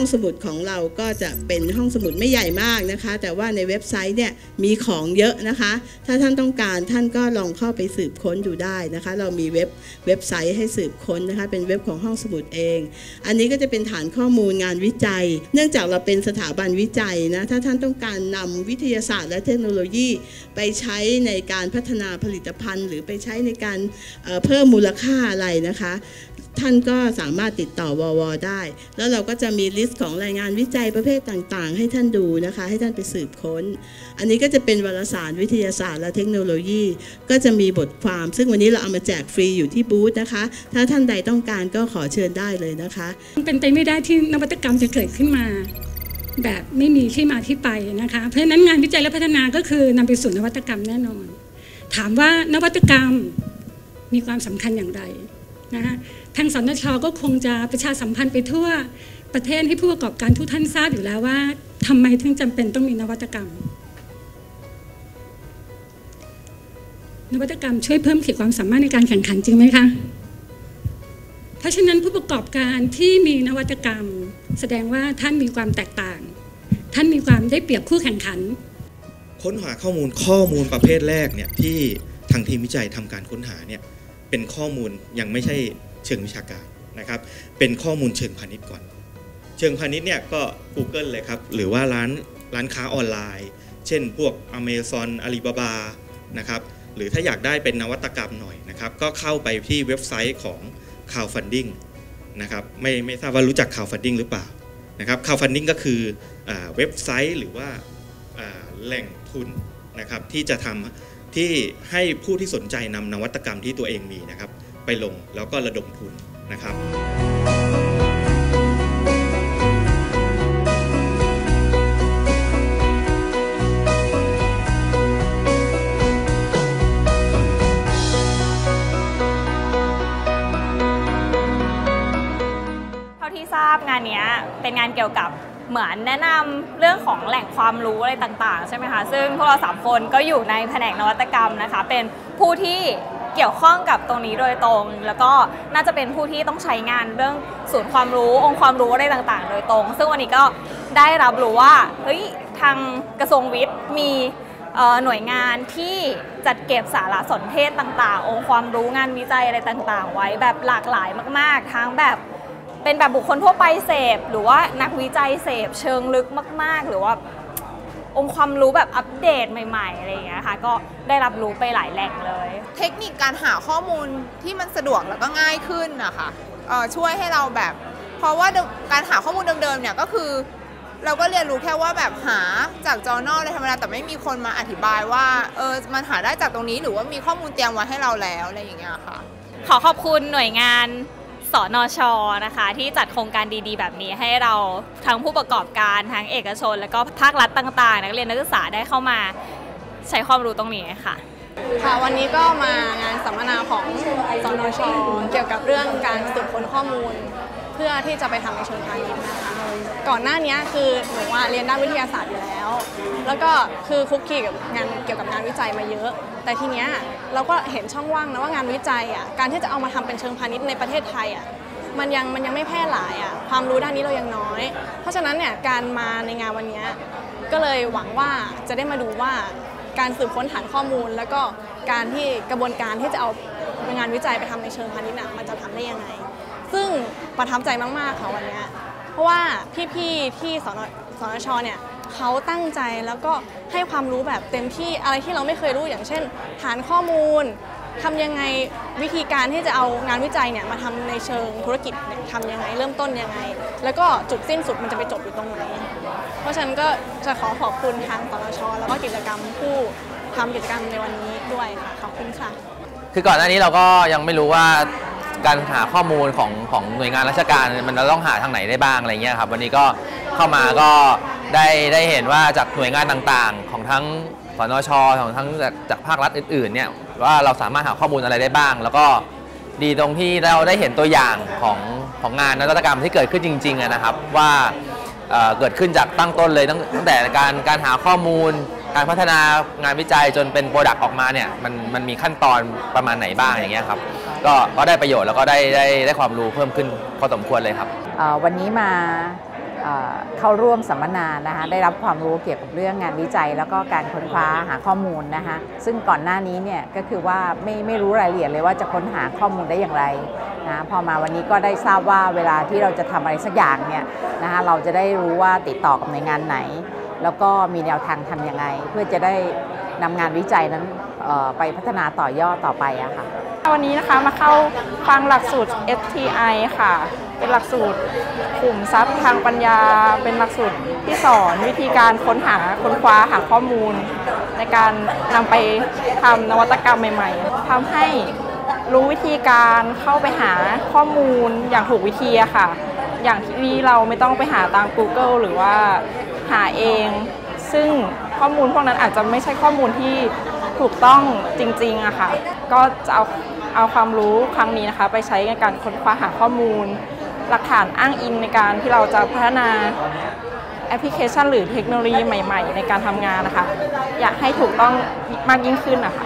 องสมุดของเราก็จะเป็นห้องสมุดไม่ใหญ่มากนะคะ แต่ว่าในเว็บไซต์เนี่ยมีของเยอะนะคะ ถ้าท่านต้องการท่านก็ลองเข้าไปสืบค้นดูได้นะคะ เรามีเว็บเว็บไซต์ให้สืบค้นนะคะ เป็นเว็บของห้องสมุดเอง อันนี้ก็จะเป็นฐานข้อมูลงานวิจัย เนื่องจากเราเป็นสถาบันวิจัยนะถ้าท่านต้องการนำวิทยาศาสตร์ และเทคโนโลยีไปใช้ในการพัฒนาผลิตภัณฑ์ หรือไปใช้ในการเเพิ่มมูลค่าอะไรนะคะ ท่านก็สามารถติดต่อววได้ แล้วเราก็จะมีลิสต์ของรายงานวิจัยประเภทต่างๆ ให้ท่านดูนะคะ ให้ท่านไปสืบค้น อันนี้ก็จะเป็นวารสารวิทยาศาสตร์และเทคโนโลยี ก็จะมีบทความ ซึ่งวันนี้เราเอามาแจกฟรีอยู่ที่บูธนะคะ ถ้าท่านใดต้องการก็ขอเชิญได้เลยนะคะมันเป็นไปไม่ได้ที่นวัตกรรมจะเกิดขึ้นมาแบบไม่มีที่มาที่ไปนะคะ เพราะฉะนั้นงานวิจัยและพัฒนาก็คือนำไปสู่นวัตกรรมแน่นอน ถามว่านวัตกรรมมีความสำคัญอย่างไรนะคะทางสนชก็คงจะประชาสัมพันธ์ไปทั่ว ประเทศให้ผู้ประกอบการทุกท่านทราบอยู่แล้วว่าทำไมถึงจำเป็นต้องมีนวัตกรรม นวัตกรรมช่วยเพิ่มขีดความสามารถในการแข่งขันจริงไหมคะเพราะฉะนั้นผู้ประกอบการที่มีนวัตกรรม แสดงว่าท่านมีความแตกต่าง ท่านมีความได้เปรียบคู่แข่งขัน ค้นหาข้อมูลข้อมูลประเภทแรกเนี่ยที่ทางทีมวิจัยทำการค้นหาเนี่ยเป็นข้อมูลยังไม่ใช่เชิงวิชาการนะครับ เป็นข้อมูลเชิงพาณิชย์ก่อน เชิงพาณิชย์เนี่ยก็ Google เลยครับ หรือว่าร้านร้านค้าออนไลน์ เช่นพวก Amazon Alibaba นะครับหรือถ้าอยากได้เป็นนวัตกรรมหน่อยนะครับก็เข้าไปที่เว็บไซต์ของ Crowdfunding นะครับไม่ไม่ทราบว่ารู้จัก Crowdfunding หรือเปล่านะครับ Crowdfunding ก็คืออเว็บไซต์หรือว่าอ่าแหล่งทุนนะครับที่จะทำที่ให้ผู้ที่สนใจนำนวัตกรรมที่ตัวเองมีนะครับไปลงแล้วก็ระดมทุนนะครับ ท่าที่ทราบงานนี้เป็นงานเกี่ยวกับเหมือนแนะนำเรื่องของแหล่งความรู้อะไรต่างๆ ใช่ไหมคะซึ่งพวกเราสามคนก็อยู่ในแผนกนวัตกรรมนะคะ เป็นผู้ที่เกี่ยวข้องกับตรงนี้โดยตรง แล้วก็น่าจะเป็นผู้ที่ต้องใช้งานเรื่องศูนย์ความรู้องค์ความรู้อะไรต่างๆ โดยตรง ซึ่งวันนี้ก็ได้รับรู้ว่าเฮ้ยทางกระทรวงวิทย์มีหน่วยงานที่จัดเก็บสารสนเทศต่างๆ องค์ความรู้งานวิจัยอะไรต่างๆ ไว้แบบหลากหลายมาก ๆ ทั้งแบบ เป็นแบบบุคคลทั่วไปเสพ หรือว่านักวิจัยเสพเชิงลึกมาก ๆ หรือว่าองค์ความรู้แบบอัปเดตใหม่ ๆ อะไรอย่างเงี้ยค่ะ ก็ได้รับรู้ไปหลายแหล่งเลย เทคนิคการหาข้อมูลที่มันสะดวกแล้วก็ง่ายขึ้นนะคะเอ่อช่วยให้เราแบบ เพราะว่าเดิมการหาข้อมูลเดิมๆเนี่ยก็คือ เราก็เรียนรู้แค่ว่าแบบหาจากจอนออะไรธรรมดาแต่ไม่มีคนมาอธิบายว่าเออมันหาได้จากตรงนี้หรือว่ามีข้อมูลเตรียมไว้ให้เราแล้วอะไรอย่างเงี้ยค่ะ ขอขอบคุณหน่วยงาน สนชนะคะ ที่จัดโครงการดีๆ แบบนี้ให้เราทั้งผู้ประกอบการทั้งเอกชน แล้วก็ภาครัฐต่างๆ นักเรียนนักศึกษาได้เข้ามาใช้ความรู้ตรงนี้ค่ะค่ะวันนี้ก็มางานสัมมนาของสนชเกี่ยวกับเรื่องการสืบค้นข้อมูล เพื่อที่จะไปทำในเชิงพาณิชย์นะคะก่อนหน้านี้คือหนูว่าเรียนด้านวิทยาศาสตร์อยู่แล้ว แล้วก็คือคุกคีกับงานเกี่ยวกับงานวิจัยมาเยอะ แต่ทีเนี้ยเราก็เห็นช่องว่างนะว่างานวิจัยอะการที่จะเอามาทำเป็นเชิงพาณิชย์ในประเทศไทยอะมันยังมันยังไม่แพร่หลายอะความรู้ด้านนี้เรายังน้อย เพราะฉะนั้นเนี่ยการมาในงานวันเนี้ยก็เลยหวังว่าจะได้มาดูว่าการสืบค้นฐานข้อมูล แล้วก็การที่กระบวนการที่จะเอางานวิจัยไปทำในเชิงพาณิชย์น่ะมันจะทำได้ยังไง ซึ่งประทับใจมากๆค่ะวันเนี้ยเพราะว่าพี่ๆที่สนสนชเนี่ย เขาตั้งใจแล้วก็ให้ความรู้แบบเต็มที่อะไรที่เราไม่เคยรู้อย่างเช่น ฐานข้อมูลทำยังไงวิธีการที่จะเอางานวิจัยเนี่ยมาทำในเชิงธุรกิจเนี่ยทำยังไงเริ่มต้นยังไง แล้วก็จุดสิ้นสุดมันจะไปจบอยู่ตรงไหน เพราะฉะนั้นก็จะขอขอบคุณทางสนชแล้วก็กิจกรรมผู้ทำกิจกรรมในวันนี้ด้วยค่ะขอบคุณค่ะ คือก่อนหน้านี้เราก็ยังไม่รู้ว่าการหาข้อมูลของของหน่วยงานราชการมันจะต้องหาทางไหนได้บ้างอะไรเงี้ยครับ วันนี้ก็เข้ามาก็ ได้ได้เห็นว่าจากหน่วยงานต่างๆ ของทั้งสนชของทั้งจากจากภาครัฐอื่นๆเนี่ยว่าเราสามารถหาข้อมูลอะไรได้บ้าง แล้วก็ดีตรงที่เราได้เห็นตัวอย่างของของงานนวัตกรรมที่เกิดขึ้นจริงๆนะครับ ว่าเเกิดขึ้นจากตั้งต้นเลยตั้งตั้งแต่การการหาข้อมูล การพัฒนางานวิจัยจนเป็นโปรดักต์ออกมาเนี่ยมันมันมีขั้นตอนประมาณไหนบ้างอย่างเงี้ยครับก็ก็ได้ประโยชน์แล้วก็ได้ได้ได้ความรู้เพิ่มขึ้นพอสมควรเลยครับวันนี้มา เข้าร่วมสัมมนานะคะได้รับความรู้เกี่ยวกับเรื่องงานวิจัย แล้วก็การค้นคว้าหาข้อมูลนะคะซึ่งก่อนหน้านี้เนี่ยก็คือว่าไม่ไม่รู้รายละเอียดเลยว่าจะค้นหาข้อมูลได้อย่างไรนะพอมาวันนี้ก็ได้ทราบว่าเวลาที่เราจะทำอะไรสักอย่างเนี่ยนะคะเราจะได้รู้ว่าติดต่อกับหน่วยงานไหน แล้วก็มีแนวทางทำยังไง เพื่อจะได้นำงานวิจัยนั้นไปพัฒนาต่อยอดต่อไปอะค่ะวันนี้นะคะมาเข้าฟังหลักสูตร STI ค่ะ เป็นหลักสูตร กลุ่มทรัพย์ทางปัญญาเป็นหลักสูตรที่สอนวิธีการค้นหาค้นคว้าหาข้อมูล ในการนำไปทำนวัตกรรมใหม่ ๆทำให้รู้วิธีการเข้าไปหาข้อมูลอย่างถูกวิธีค่ะ อย่างที่เราไม่ต้องไปหาตาม Google หรือว่าหาเอง ซึ่งข้อมูลพวกนั้นอาจจะไม่ใช่ข้อมูลที่ถูกต้องจริงๆอะค่ะ ก็จะเอาเอาความรู้ครั้งนี้นะคะ ไปใช้ในการค้นคว้าหาข้อมูล หลักฐานอ้างอิงในการที่เราจะพัฒนาแอปพลิเคชัน หรือเทคโนโลยีใหม่ ๆ ในการทำงานนะคะ อยากให้ถูกต้องมากยิ่งขึ้นนะคะ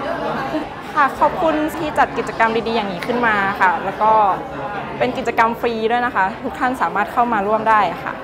ค่ะขอบคุณที่จัดกิจกรรมดีๆอย่างนี้ขึ้นมาค่ะ แล้วก็เป็นกิจกรรมฟรีด้วยนะคะ ทุกท่านสามารถเข้ามาร่วมได้ค่ะ